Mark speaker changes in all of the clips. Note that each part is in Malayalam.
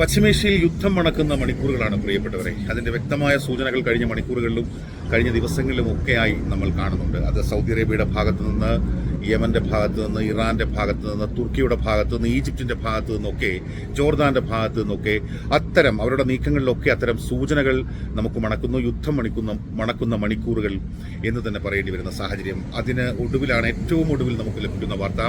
Speaker 1: പശ്ചിമേഷ്യയിൽ യുദ്ധം മണക്കുന്ന മണിക്കൂറുകളാണ് പ്രിയപ്പെട്ടവരെ. അതിന്റെ വ്യക്തമായ സൂചനകൾ കഴിഞ്ഞ മണിക്കൂറുകളിലും കഴിഞ്ഞ ദിവസങ്ങളിലും ഒക്കെയായി നമ്മൾ കാണുന്നുണ്ട്. അത് സൗദി അറേബ്യയുടെ ഭാഗത്തു നിന്ന് യമന്റെ ഭാഗത്ത് നിന്ന് ഇറാന്റെ ഭാഗത്ത് നിന്ന് തുർക്കിയുടെ ഭാഗത്ത് നിന്ന് ഈജിപ്തിന്റെ ഭാഗത്ത് നിന്നൊക്കെ ജോർദാന്റെ ഭാഗത്ത് നിന്നൊക്കെ അത്തരം അവരുടെ നീക്കങ്ങളിലൊക്കെ അത്തരം സൂചനകൾ നമുക്ക് മണക്കുന്നു യുദ്ധം മണിക്കുന്ന മണക്കുന്ന മണിക്കൂറുകൾ എന്ന് തന്നെ പറയേണ്ടി വരുന്ന സാഹചര്യം. അതിന് ഒടുവിലാണ് ഏറ്റവും ഒടുവിൽ നമുക്ക് ലഭിക്കുന്ന വാർത്ത.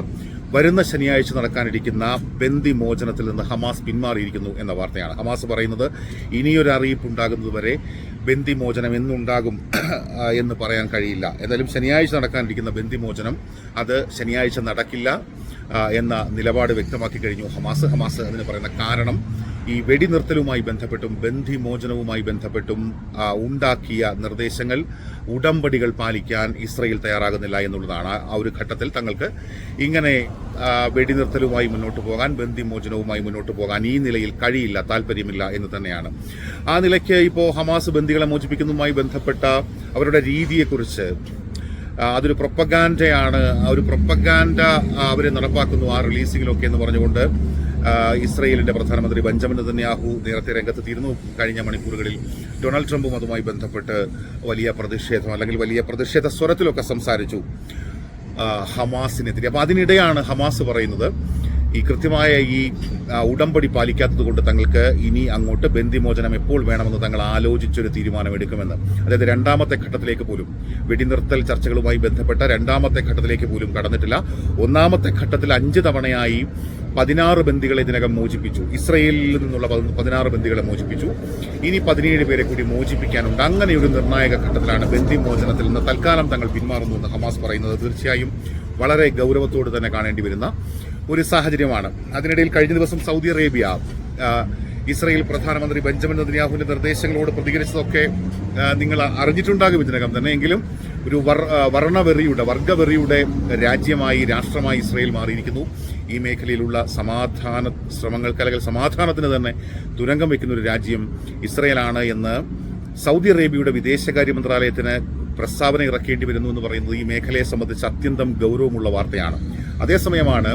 Speaker 1: വരുന്ന ശനിയാഴ്ച നടക്കാനിരിക്കുന്ന ബന്ദി മോചനത്തിൽ നിന്ന് ഹമാസ് പിന്മാറിയിരിക്കുന്നു എന്ന വാർത്തയാണ്. ഹമാസ് പറയുന്നത് ഇനിയൊരു അറിയിപ്പ് ഉണ്ടാകുന്നതുവരെ ബന്ദി മോചനം എന്നുണ്ടാകും എന്ന് പറയാൻ കഴിയില്ല. എന്തായാലും ശനിയാഴ്ച നടക്കാനിരിക്കുന്ന ബന്ദിമോചനം അത് ശനിയാഴ്ച നടക്കില്ല. എന്ന നിലപാട് വ്യക്തമാക്കി കഴിഞ്ഞു. ഹമാസ് ഹമാസ് എന്ന് പറയുന്ന കാരണം ഈ വെടിനിർത്തലുമായി ബന്ധപ്പെട്ടും ബന്ധിമോചനവുമായി ബന്ധപ്പെട്ടും ഉണ്ടാക്കിയ നിർദ്ദേശങ്ങൾ ഉടമ്പടികൾ പാലിക്കാൻ ഇസ്രയേൽ തയ്യാറാകുന്നില്ല എന്നുള്ളതാണ് ആ ഒരു ഘട്ടത്തിൽ തങ്ങൾക്ക് ഇങ്ങനെ വെടിനിർത്തലുമായി മുന്നോട്ട് പോകാൻ ബന്ധിമോചനവുമായി മുന്നോട്ട് പോകാൻ ഈ നിലയിൽ കഴിയില്ല താല്പര്യമില്ല എന്ന് തന്നെയാണ്. ആ നിലയ്ക്ക് ഇപ്പോൾ ഹമാസ് ബന്ദികളെ മോചിപ്പിക്കുന്നതുമായി ബന്ധപ്പെട്ട അവരുടെ രീതിയെക്കുറിച്ച് അതൊരു പ്രൊപ്പഗാൻഡയാണ്. ആ ഒരു പ്രൊപ്പഗാൻഡ അവർ നടപ്പാക്കുന്നു ആ റിലീസിങ്ങിലൊക്കെ എന്ന് പറഞ്ഞുകൊണ്ട് ഇസ്രയേലിന്റെ പ്രധാനമന്ത്രി ബെഞ്ചമിൻ നെതന്യാഹു നേരത്തെ രംഗത്തെത്തിയിരുന്നു കഴിഞ്ഞ മണിക്കൂറുകളിൽ ഡൊണാൾഡ് ട്രംപും അതുമായി ബന്ധപ്പെട്ട് വലിയ പ്രതിഷേധം അല്ലെങ്കിൽ വലിയ പ്രതിഷേധ സ്വരത്തിലൊക്കെ സംസാരിച്ചു ഹമാസിനെതിരെ. അപ്പൊ അതിനിടെയാണ് ഹമാസ് പറയുന്നത് ഈ കൃത്യമായ ഈ ഉടമ്പടി പാലിക്കാത്തത് കൊണ്ട് തങ്ങൾക്ക് ഇനി അങ്ങോട്ട് ബന്ധിമോചനം എപ്പോൾ വേണമെന്ന് തങ്ങൾ ആലോചിച്ചൊരു തീരുമാനമെടുക്കുമെന്ന്. അതായത് രണ്ടാമത്തെ ഘട്ടത്തിലേക്ക് പോലും വെടിനിർത്തൽ ചർച്ചകളുമായി ബന്ധപ്പെട്ട രണ്ടാമത്തെ ഘട്ടത്തിലേക്ക് പോലും കടന്നിട്ടില്ല. ഒന്നാമത്തെ ഘട്ടത്തിൽ അഞ്ച് തവണയായി പതിനാറ് ബന്ദികളെ ഇതിനകം മോചിപ്പിച്ചു. ഇസ്രയേലിൽ നിന്നുള്ള പതി- പതിനാറ് ബന്ദികളെ മോചിപ്പിച്ചു. ഇനി പതിനേഴ് പേരെ കൂടി മോചിപ്പിക്കാനുണ്ട്. അങ്ങനെ ഒരു നിർണായക ഘട്ടത്തിലാണ് ബന്ദി മോചനത്തിൽ നിന്ന് തൽക്കാലം തങ്ങൾ പിന്മാറുന്നു എന്ന് ഹമാസ് പറയുന്നത് തീർച്ചയായും വളരെ ഗൗരവത്തോട് തന്നെ കാണേണ്ടി വരുന്ന ഒരു സാഹചര്യമാണ്. അതിനിടയിൽ കഴിഞ്ഞ ദിവസം സൗദി അറേബ്യ ഇസ്രയേൽ പ്രധാനമന്ത്രി ബെഞ്ചമിൻ നെതന്യാഹുവിന്റെ നിർദ്ദേശങ്ങളോട് പ്രതികരിച്ചതൊക്കെ നിങ്ങൾ അറിഞ്ഞിട്ടുണ്ടാകും ഇതിനകം തന്നെ. എങ്കിലും ഒരു വർണവെറിയുടെ വർഗവെറിയുടെ രാജ്യമായി രാഷ്ട്രമായി ഇസ്രയേൽ മാറിയിരിക്കുന്നു. ഈ മേഖലയിലുള്ള സമാധാന ശ്രമങ്ങൾക്ക് അല്ലെങ്കിൽ സമാധാനത്തിന് തന്നെ തുരങ്കം വെക്കുന്ന ഒരു രാജ്യം ഇസ്രയേലാണ് എന്ന് സൗദി അറേബ്യയുടെ വിദേശകാര്യ മന്ത്രാലയത്തിന് പ്രസ്താവന ഇറക്കേണ്ടി വരുന്നു എന്ന് പറയുന്നത് ഈ മേഖലയെ സംബന്ധിച്ച് അത്യന്തം ഗൗരവമുള്ള വാർത്തയാണ്. അതേസമയമാണ്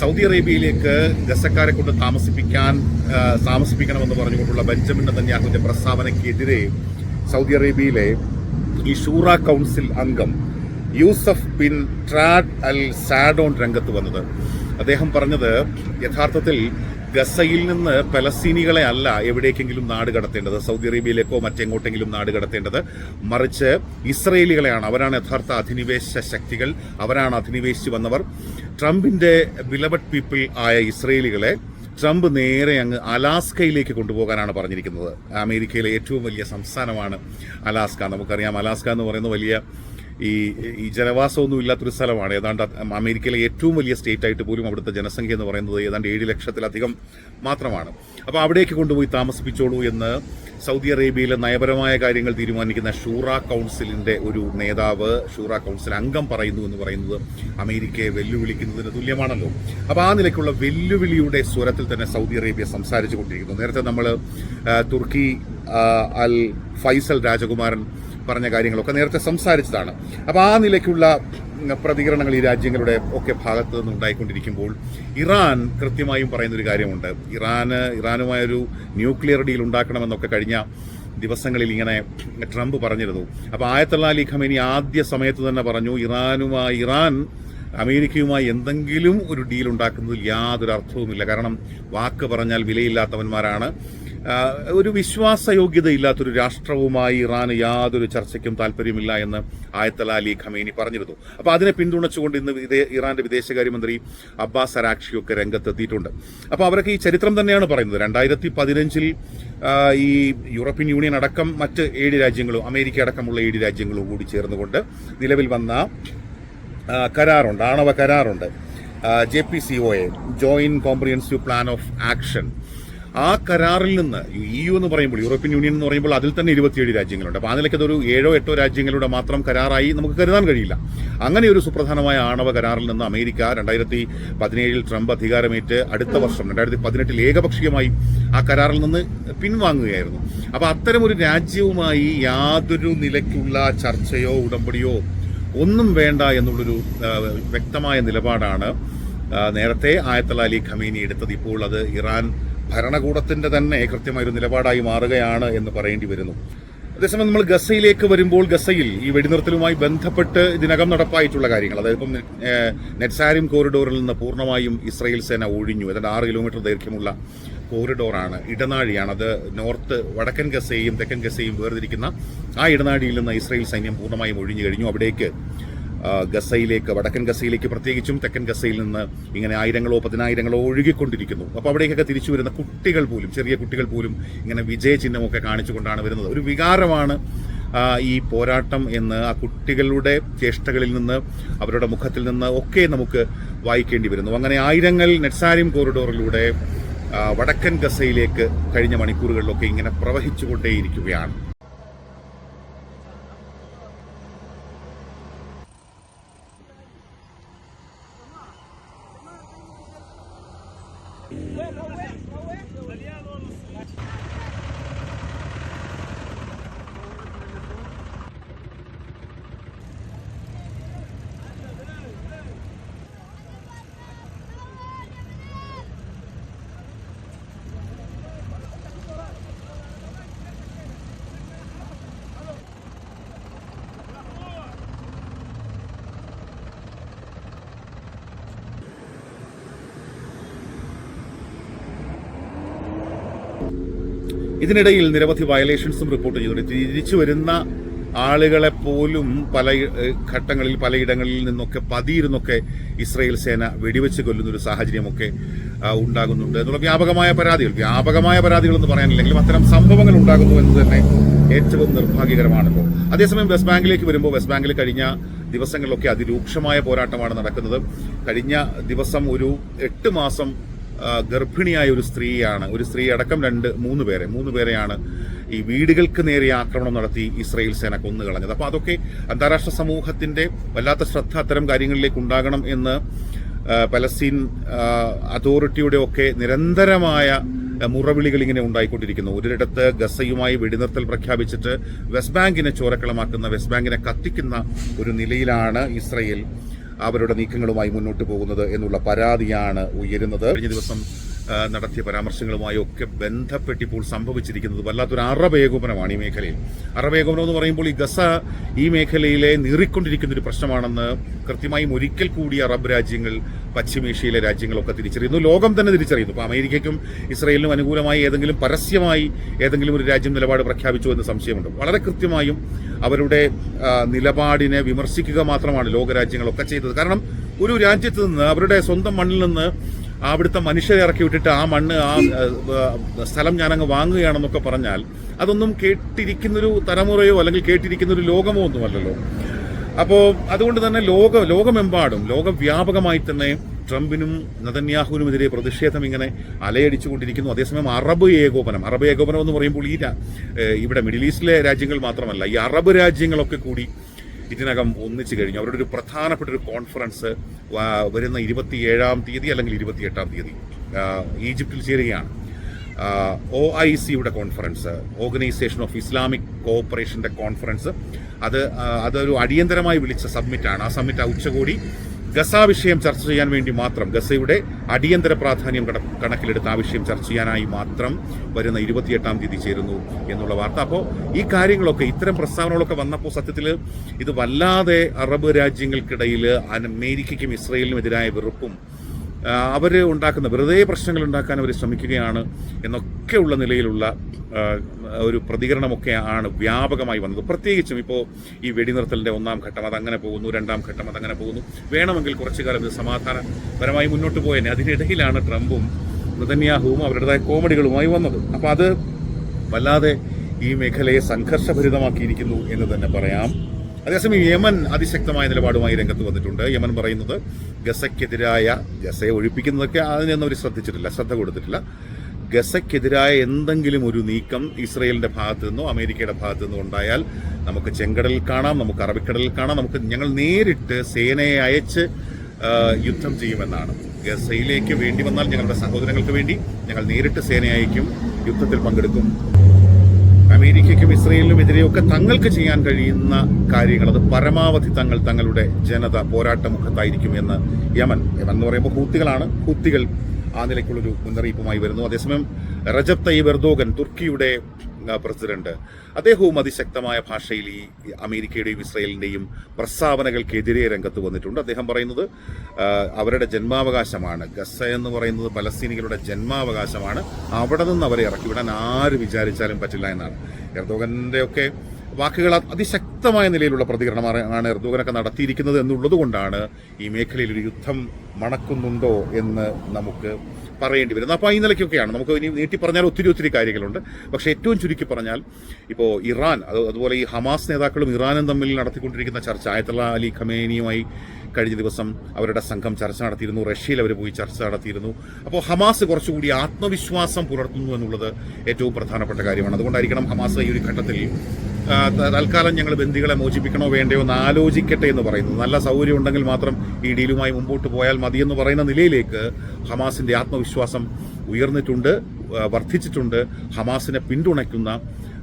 Speaker 1: സൗദി അറേബ്യയിലേക്ക് ഗസക്കാരെ കൊണ്ട് താമസിപ്പിക്കാൻ താമസിപ്പിക്കണമെന്ന് പറഞ്ഞുകൊണ്ടുള്ള ബെഞ്ചമിൻ നന്യാഹുവിന്റെ പ്രസ്താവനയ്ക്കെതിരെ സൗദി അറേബ്യയിലെ ഈ ഷൂറ കൗൺസിൽ അംഗം Yousef bin Trad al Saadoun രംഗത്ത് വന്നത്. അദ്ദേഹം പറഞ്ഞത് യഥാർത്ഥത്തിൽ ഗസയിൽ നിന്ന് പലസ്തീനികളെ അല്ല എവിടേക്കെങ്കിലും നാട് കടത്തേണ്ടത്? സൗദി അറേബ്യയിലേക്കോ മറ്റെങ്ങോട്ടെങ്കിലും നാട് കടത്തേണ്ടത്? മറിച്ച് ഇസ്രയേലികളെയാണ്. അവരാണ് യഥാർത്ഥ അധിനിവേശ ശക്തികൾ. അവരാണ് അധിനിവേശിച്ചു വന്നവർ. ട്രംപിന്റെ ബിലബഡ് പീപ്പിൾ ആയ ഇസ്രയേലികളെ ട്രംപ് നേരെ അങ്ങ് അലാസ്കയിലേക്ക് കൊണ്ടുപോകാനാണ് പറഞ്ഞിരിക്കുന്നത്. അമേരിക്കയിലെ ഏറ്റവും വലിയ സംസ്ഥാനമാണ് അലാസ്ക. നമുക്കറിയാം അലാസ്ക എന്ന് പറയുന്ന വലിയ ഈ ഈ ജനവാസമൊന്നും ഇല്ലാത്തൊരു സ്ഥലമാണ്. ഏതാണ്ട് അമേരിക്കയിലെ ഏറ്റവും വലിയ സ്റ്റേറ്റ് ആയിട്ട് പോലും അവിടുത്തെ ജനസംഖ്യ എന്ന് പറയുന്നത് ഏതാണ്ട് ഏഴ് ലക്ഷത്തിലധികം മാത്രമാണ്. അപ്പോൾ അവിടേക്ക് കൊണ്ടുപോയി താമസിപ്പിച്ചോളൂ എന്ന് സൗദി അറേബ്യയിലെ നയപരമായ കാര്യങ്ങൾ തീരുമാനിക്കുന്ന ഷൂറ കൗൺസിലിന്റെ ഒരു നേതാവ് ഷൂറ കൗൺസിൽ അംഗം പറയുന്നു എന്ന് പറയുന്നത് അമേരിക്കയെ വെല്ലുവിളിക്കുന്നതിന് തുല്യമാണല്ലോ. അപ്പോൾ ആ നിലയ്ക്കുള്ള വെല്ലുവിളിയുടെ സ്വരത്തിൽ തന്നെ സൗദി അറേബ്യ സംസാരിച്ചു കൊണ്ടിരിക്കുന്നു. നേരത്തെ നമ്മൾ തുർക്കി അൽ ഫൈസൽ രാജകുമാരൻ പറഞ്ഞ കാര്യങ്ങളൊക്കെ നേരത്തെ സംസാരിച്ചതാണ്. അപ്പോൾ ആ നിലയ്ക്കുള്ള പ്രതികരണങ്ങൾ ഈ രാജ്യങ്ങളുടെ ഒക്കെ ഭാഗത്ത് നിന്ന് ഉണ്ടായിക്കൊണ്ടിരിക്കുമ്പോൾ ഇറാൻ കൃത്യമായും പറയുന്നൊരു കാര്യമുണ്ട്. ഇറാന് ഇറാനുമായൊരു ന്യൂക്ലിയർ ഡീൽ ഉണ്ടാക്കണമെന്നൊക്കെ കഴിഞ്ഞ ദിവസങ്ങളിൽ ഇങ്ങനെ ട്രംപ് പറഞ്ഞിരുന്നു. അപ്പോൾ ആയത്തുള്ള അലി ഖമേനി ആദ്യ സമയത്ത് തന്നെ പറഞ്ഞു ഇറാനുമായി ഇറാൻ അമേരിക്കയുമായി എന്തെങ്കിലും ഒരു ഡീൽ ഉണ്ടാക്കുന്നതിൽ യാതൊരു അർത്ഥവുമില്ല കാരണം വാക്ക് പറഞ്ഞാൽ വിലയില്ലാത്തവന്മാരാണ്. ഒരു വിശ്വാസയോഗ്യതയില്ലാത്തൊരു രാഷ്ട്രവുമായി ഇറാന് യാതൊരു ചർച്ചയ്ക്കും താല്പര്യമില്ല എന്ന് ആയത്തല അലി ഖമേനി പറഞ്ഞിരുന്നു. അപ്പോൾ അതിനെ പിന്തുണച്ചുകൊണ്ട് ഇന്ന് ഇറാന്റെ വിദേശകാര്യമന്ത്രി അബ്ബാസ് അരാക്ഷിയൊക്കെ രംഗത്തെത്തിയിട്ടുണ്ട്. അപ്പോൾ അവരൊക്കെ ഈ ചരിത്രം തന്നെയാണ് പറയുന്നത്. രണ്ടായിരത്തി പതിനഞ്ചിൽ ഈ യൂറോപ്യൻ യൂണിയൻ അടക്കം മറ്റ് ഏഴ് രാജ്യങ്ങളും അമേരിക്ക അടക്കമുള്ള ഏഴ് രാജ്യങ്ങളും കൂടി ചേർന്നുകൊണ്ട് നിലവിൽ വന്ന കരാറുണ്ട് ആണവ കരാറുണ്ട്. J P C O A Joint Comprehensive Plan of Action ആ കരാറിൽ നിന്ന് ഇ യു എന്ന് പറയുമ്പോൾ യൂറോപ്യൻ യൂണിയൻ എന്ന് പറയുമ്പോൾ അതിൽ തന്നെ ഇരുപത്തിയേഴ് രാജ്യങ്ങളുണ്ട്. അപ്പോൾ ആ നിലയ്ക്ക് അതൊരു ഏഴോ എട്ടോ രാജ്യങ്ങളുടെ മാത്രം കരാറായി നമുക്ക് കരുതാൻ കഴിയില്ല. അങ്ങനെ ഒരു സുപ്രധാനമായ ആണവ കരാറിൽ നിന്ന് അമേരിക്ക രണ്ടായിരത്തി പതിനേഴിൽ ട്രംപ് അധികാരമേറ്റ് അടുത്ത വർഷം രണ്ടായിരത്തി പതിനെട്ടിൽ ഏകപക്ഷീയമായി ആ കരാറിൽ നിന്ന് പിൻവാങ്ങുകയായിരുന്നു. അപ്പോൾ അത്തരമൊരു രാജ്യവുമായി യാതൊരു നിലയ്ക്കുള്ള ചർച്ചയോ ഉടമ്പടിയോ ഒന്നും വേണ്ട എന്നുള്ളൊരു വ്യക്തമായ നിലപാടാണ് നേരത്തെ ആയത്തല അലി ഖമീനി എടുത്തത്. ഇപ്പോൾ അത് ഇറാൻ ഭരണകൂടത്തിന്റെ തന്നെ കൃത്യമായ ഒരു നിലപാടായി മാറുകയാണ് എന്ന് പറയേണ്ടി വരുന്നു. അതേസമയം നമ്മൾ ഗസയിലേക്ക് വരുമ്പോൾ ഗസയിൽ ഈ വെടിനിർത്തലുമായി ബന്ധപ്പെട്ട് ഇതിനകം നടപ്പായിട്ടുള്ള കാര്യങ്ങൾ അതായത് ഇപ്പം നെറ്റ്സാരിം കോറിഡോറിൽ നിന്ന് പൂർണമായും ഇസ്രായേൽ സേന ഒഴിഞ്ഞു. അതായത് ആറ് കിലോമീറ്റർ ദൈർഘ്യമുള്ള കോറിഡോറാണ് ഇടനാഴിയാണ്. അത് നോർത്ത് വടക്കൻ ഗസയെയും തെക്കൻ ഗസയും വേർതിരിക്കുന്ന ആ ഇടനാഴിയിൽ നിന്ന് ഇസ്രായേൽ സൈന്യം പൂർണമായും ഒഴിഞ്ഞു കഴിഞ്ഞു. അവിടേക്ക് ഗസയിലേക്ക് വടക്കൻ ഗസയിലേക്ക് പ്രത്യേകിച്ചും തെക്കൻ ഗസയിൽ നിന്ന് ഇങ്ങനെ ആയിരങ്ങളോ പതിനായിരങ്ങളോ ഒഴുകിക്കൊണ്ടിരിക്കുന്നു. അപ്പോൾ അവിടേക്കൊക്കെ തിരിച്ചു വരുന്ന കുട്ടികൾ പോലും ചെറിയ കുട്ടികൾ പോലും ഇങ്ങനെ വിജയചിഹ്നമൊക്കെ കാണിച്ചുകൊണ്ടാണ് വരുന്നത്. ഒരു വികാരമാണ് ഈ പോരാട്ടം എന്ന് ആ കുട്ടികളുടെ ചേഷ്ടകളിൽ നിന്ന് അവരുടെ മുഖത്തിൽ നിന്ന് ഒക്കെ നമുക്ക് വായിക്കേണ്ടി വരുന്നു. അങ്ങനെ ആയിരങ്ങൾ നെറ്റ്സാരിം കോറിഡോറിലൂടെ വടക്കൻ ഗസയിലേക്ക് കഴിഞ്ഞ മണിക്കൂറുകളിലൊക്കെ ഇങ്ങനെ പ്രവഹിച്ചുകൊണ്ടേയിരിക്കുകയാണ്. ഇതിനിടയിൽ നിരവധി വയലേഷൻസും റിപ്പോർട്ട് ചെയ്തിട്ടുണ്ട്. തിരിച്ചു വരുന്ന ആളുകളെ പോലും പല ഘട്ടങ്ങളിൽ പലയിടങ്ങളിൽ നിന്നൊക്കെ പതിയിരുന്നൊക്കെ ഇസ്രയേൽ സേന വെടിവെച്ച് കൊല്ലുന്ന ഒരു സാഹചര്യമൊക്കെ ഉണ്ടാകുന്നുണ്ട് എന്നുള്ള വ്യാപകമായ പരാതികൾ. വ്യാപകമായ പരാതികൾ എന്ന് പറയാനില്ലെങ്കിലും അത്തരം സംഭവങ്ങൾ ഉണ്ടാകുന്നു എന്ന് തന്നെ ഏറ്റവും നിർഭാഗ്യകരമാണല്ലോ. അതേസമയം വെസ്റ്റ് ബാങ്കിലേക്ക് വരുമ്പോൾ വെസ്റ്റ് ബാങ്കിൽ കഴിഞ്ഞ ദിവസങ്ങളിലൊക്കെ അതിരൂക്ഷമായ പോരാട്ടമാണ് നടക്കുന്നത്. കഴിഞ്ഞ ദിവസം ഒരു എട്ട് മാസം ഗർഭിണിയായ ഒരു സ്ത്രീയാണ്. ഒരു സ്ത്രീ അടക്കം രണ്ട് മൂന്ന് പേരെ. മൂന്ന് പേരെയാണ് ഈ വീടുകൾക്ക് നേരെ ആക്രമണം നടത്തി ഇസ്രായേൽ സേന കൊന്നുകളഞ്ഞത്. അപ്പോൾ അതൊക്കെ അന്താരാഷ്ട്ര സമൂഹത്തിന്റെ വല്ലാത്ത ശ്രദ്ധ അത്തരം കാര്യങ്ങളിലേക്ക് ഉണ്ടാകണം എന്ന് പലസ്തീൻ അതോറിറ്റിയുടെ ഒക്കെ നിരന്തരമായ മുറവിളികൾ ഇങ്ങനെ ഉണ്ടായിക്കൊണ്ടിരിക്കുന്നു. ഒരിടത്ത് ഗസയുമായി വെടിനിർത്തൽ പ്രഖ്യാപിച്ചിട്ട് വെസ്റ്റ് ബാങ്കിനെ ചോരക്കളമാക്കുന്ന വെസ്റ്റ് ബാങ്കിനെ കത്തിക്കുന്ന ഒരു നിലയിലാണ് ഇസ്രയേൽ. അവരുടെ നീക്കങ്ങളുമായി മുന്നോട്ട് പോകുന്നത് എന്നുള്ള പരാതിയാണ് ഉയരുന്നത്. കഴിഞ്ഞ ദിവസം നടത്തിയ പരാമർശങ്ങളുമായി ഒക്കെ ബന്ധപ്പെട്ട് ഇപ്പോൾ സംഭവിച്ചിരിക്കുന്നത് വല്ലാത്തൊരു അറബ് ഏകോപനമാണ് ഈ മേഖലയിൽ. അറബ് ഏകോപനം എന്ന് പറയുമ്പോൾ ഈ ഗസ ഈ മേഖലയിലെ നീറിക്കൊണ്ടിരിക്കുന്ന ഒരു പ്രശ്നമാണെന്ന് കൃത്യമായും ഒരിക്കൽ കൂടി അറബ് രാജ്യങ്ങൾ പശ്ചിമേഷ്യയിലെ രാജ്യങ്ങളൊക്കെ തിരിച്ചറിയുന്നു. ലോകം തന്നെ തിരിച്ചറിയുന്നു. ഇപ്പോൾ അമേരിക്കയ്ക്കും ഇസ്രയേലിനും അനുകൂലമായി ഏതെങ്കിലും പരസ്യമായി ഏതെങ്കിലും ഒരു രാജ്യം നിലപാട് പ്രഖ്യാപിച്ചു എന്ന് സംശയമുണ്ട്. വളരെ കൃത്യമായും അവരുടെ നിലപാടിനെ വിമർശിക്കുക മാത്രമാണ് ലോകരാജ്യങ്ങളൊക്കെ ചെയ്തത്. കാരണം ഒരു രാജ്യത്ത് നിന്ന് അവരുടെ സ്വന്തം മണ്ണിൽ നിന്ന് അവിടുത്തെ മനുഷ്യരെ ഇറക്കി വിട്ടിട്ട് ആ മണ്ണ് ആ സ്ഥലം ഞാനങ്ങ് വാങ്ങുകയാണെന്നൊക്കെ പറഞ്ഞാൽ അതൊന്നും കേട്ടിരിക്കുന്നൊരു തലമുറയോ അല്ലെങ്കിൽ കേട്ടിരിക്കുന്നൊരു ലോകമോ ഒന്നുമല്ലല്ലോ. അപ്പോൾ അതുകൊണ്ട് തന്നെ ലോക ലോകമെമ്പാടും ലോകവ്യാപകമായി തന്നെ ട്രംപിനും നതന്യാഹുവിനുമെതിരെ പ്രതിഷേധം ഇങ്ങനെ അലയടിച്ചുകൊണ്ടിരിക്കുന്നു. അതേസമയം അറബ് ഏകോപനം അറബ് ഏകോപനം എന്ന് പറയുമ്പോൾ ഈ ഇവിടെ മിഡിൽ ഈസ്റ്റിലെ രാജ്യങ്ങൾ മാത്രമല്ല ഈ അറബ് രാജ്യങ്ങളൊക്കെ കൂടി ഇതിനകം ഒന്നിച്ചു കഴിഞ്ഞു. അവരുടെ ഒരു പ്രധാനപ്പെട്ട ഒരു കോൺഫറൻസ് വരുന്ന ഇരുപത്തിയേഴാം തീയതി അല്ലെങ്കിൽ ഇരുപത്തിയെട്ടാം തീയതി ഈജിപ്തിൽ ചേരുകയാണ്. ഒ ഐ സിയുടെ കോൺഫറൻസ് ഓർഗനൈസേഷൻ ഓഫ് ഇസ്ലാമിക് കോഓപ്പറേഷന്റെ കോൺഫറൻസ്. അത് അതൊരു അടിയന്തരമായി വിളിച്ച സബ്മിറ്റാണ്. ആ സബ്മിറ്റ് ആ ഉച്ചകോടി ഗസ വിഷയം ചർച്ച ചെയ്യാൻ വേണ്ടി മാത്രം ഗസയുടെ അടിയന്തര പ്രാധാന്യം കണക്കിലെടുത്ത് ആ വിഷയം ചർച്ച ചെയ്യാനായി മാത്രം വരുന്ന ഇരുപത്തിയെട്ടാം തീയതി ചേരുന്നു എന്നുള്ള വാർത്ത. അപ്പോൾ ഈ കാര്യങ്ങളൊക്കെ ഇത്തരം പ്രസ്താവനകളൊക്കെ വന്നപ്പോൾ സത്യത്തിൽ ഇത് വല്ലാതെ അറബ് രാജ്യങ്ങൾക്കിടയിൽ അമേരിക്കയ്ക്കും ഇസ്രയേലിനും എതിരായ വെറുപ്പും അവർ ഉണ്ടാക്കുന്ന വെറുതെ പ്രശ്നങ്ങൾ ഉണ്ടാക്കാൻ അവർ ശ്രമിക്കുകയാണ് എന്നൊക്കെയുള്ള നിലയിലുള്ള ഒരു പ്രതികരണമൊക്കെ ആണ് വ്യാപകമായി വന്നത്. പ്രത്യേകിച്ചും ഇപ്പോൾ ഈ വെടിനിർത്തലിന്റെ ഒന്നാം ഘട്ടം അതങ്ങനെ പോകുന്നു രണ്ടാം ഘട്ടം അതങ്ങനെ പോകുന്നു. വേണമെങ്കിൽ കുറച്ചു കാലം ഇത് സമാധാനപരമായി മുന്നോട്ട് പോയതിനെ അതിനിടയിലാണ് ട്രംപും നെതന്യാഹുവും അവരുടേതായ കോമഡികളുമായി വന്നത്. അപ്പോൾ അത് വല്ലാതെ ഈ മേഖലയെ സംഘർഷഭരിതമാക്കിയിരിക്കുന്നു എന്ന് തന്നെ പറയാം. അതേസമയം യമൻ അതിശക്തമായ നിലപാടുമായി രംഗത്ത് വന്നിട്ടുണ്ട്. യമൻ പറയുന്നത് ഗസയ്ക്കെതിരായ ഗസയെ ഒഴിപ്പിക്കുന്നതൊക്കെ അതിനൊന്നും അവർ ശ്രദ്ധിച്ചിട്ടില്ല ശ്രദ്ധ കൊടുത്തിട്ടില്ല. ഗസയ്ക്കെതിരായ എന്തെങ്കിലും ഒരു നീക്കം ഇസ്രയേലിന്റെ ഭാഗത്തു നിന്നോ അമേരിക്കയുടെ ഭാഗത്തു നിന്നോ ഉണ്ടായാൽ നമുക്ക് ചെങ്കടലിൽ കാണാം നമുക്ക് അറബിക്കടലിൽ കാണാം നമുക്ക് ഞങ്ങൾ നേരിട്ട് സേനയെ അയച്ച് യുദ്ധം ചെയ്യുമെന്നാണ്. ഗസയിലേക്ക് വേണ്ടി വന്നാൽ ഞങ്ങളുടെ സഹോദരങ്ങൾക്ക് വേണ്ടി ഞങ്ങൾ നേരിട്ട് സേനയെ അയക്കും യുദ്ധത്തിൽ പങ്കെടുക്കും. അമേരിക്കയ്ക്കും ഇസ്രയേലിനും എതിരെയൊക്കെ തങ്ങൾക്ക് ചെയ്യാൻ കഴിയുന്ന കാര്യങ്ങൾ. അത് പരമാവധി തങ്ങൾ തങ്ങളുടെ ജനത പോരാട്ട മുഖത്തായിരിക്കും എന്ന് യമൻ യമൻ എന്ന് പറയുമ്പോൾ ഹൂത്തികളാണ്. ഹൂത്തികൾ ആ നിലയ്ക്കുള്ളൊരു മുന്നറിയിപ്പുമായി വരുന്നു. അതേസമയം റജബ് തയ്യബ് എർദോഗൻ തുർക്കിയുടെ പ്രസിഡന്റ്. അദ്ദേഹവും അതിശക്തമായ ഭാഷയിൽ ഈ അമേരിക്കയുടെയും ഇസ്രയേലിന്റെയും പ്രസ്താവനകൾക്കെതിരെ രംഗത്ത് വന്നിട്ടുണ്ട്. അദ്ദേഹം പറയുന്നത് അവരുടെ ജന്മാവകാശമാണ്. ഗസ എന്ന് പറയുന്നത് പലസ്തീനികളുടെ ജന്മാവകാശമാണ്. അവിടെ നിന്ന് അവരെ ഇറക്കിവിടാൻ ആര് വിചാരിച്ചാലും പറ്റില്ല എന്നാണ്. എർദോഗന്റെ ഒക്കെ വാക്കുകൾ അതിശക്തമായ നിലയിലുള്ള പ്രതികരണമാണ് എർദോഗനൊക്കെ നടത്തിയിരിക്കുന്നത് എന്നുള്ളത് കൊണ്ടാണ് ഈ മേഖലയിൽ ഒരു യുദ്ധം മണക്കുന്നുണ്ടോ എന്ന് നമുക്ക് പറയേണ്ടി വരുന്നത്. അപ്പോൾ ഈ നിലയ്ക്കൊക്കെയാണ് നമുക്ക് ഇനി നീട്ടി പറഞ്ഞാൽ ഒത്തിരി ഒത്തിരി കാര്യങ്ങളുണ്ട്. പക്ഷേ ഏറ്റവും ചുരുക്കി പറഞ്ഞാൽ ഇപ്പോൾ ഇറാൻ അത് അതുപോലെ ഈ ഹമാസ് നേതാക്കളും ഇറാനും തമ്മിൽ നടത്തിക്കൊണ്ടിരിക്കുന്ന ചർച്ച ആയത്തുള്ള അലി ഖമേനിയുമായി കഴിഞ്ഞ ദിവസം അവരുടെ സംഘം ചർച്ച നടത്തിയിരുന്നു. റഷ്യയിൽ അവർ പോയി ചർച്ച നടത്തിയിരുന്നു. അപ്പോൾ ഹമാസ് കുറച്ചുകൂടി ആത്മവിശ്വാസം പുലർത്തുന്നു എന്നുള്ളത് ഏറ്റവും പ്രധാനപ്പെട്ട കാര്യമാണ്. അതുകൊണ്ടായിരിക്കണം ഹമാസ് ഈ ഒരു ഘട്ടത്തിൽ തൽക്കാലം ഞങ്ങൾ ബന്ദികളെ മോചിപ്പിക്കണോ വേണ്ടയോ എന്ന് ആലോചിക്കട്ടെ എന്ന് പറയുന്നു. നല്ല സൗകര്യം ഉണ്ടെങ്കിൽ മാത്രം ഈ ഡീലുമായി മുമ്പോട്ട് പോയാൽ മതിയെന്ന് പറയുന്ന നിലയിലേക്ക് ഹമാസിന്റെ ആത്മവിശ്വാസം ഉയർന്നിട്ടുണ്ട് വർദ്ധിച്ചിട്ടുണ്ട്. ഹമാസിനെ പിന്തുണയ്ക്കുന്ന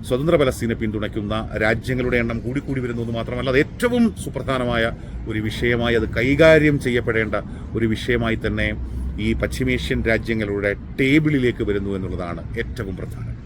Speaker 1: സ്വതന്ത്ര പലസ്തീനെ പിന്തുണയ്ക്കുന്ന രാജ്യങ്ങളുടെ എണ്ണം കൂടിക്കൂടി വരുന്നു എന്ന് മാത്രമല്ല അത് ഏറ്റവും സുപ്രധാനമായ ഒരു വിഷയമായി അത് കൈകാര്യം ചെയ്യപ്പെടേണ്ട ഒരു വിഷയമായി തന്നെ ഈ പശ്ചിമേഷ്യൻ രാജ്യങ്ങളുടെ ടേബിളിലേക്ക് വരുന്നു എന്നുള്ളതാണ് ഏറ്റവും പ്രധാനം.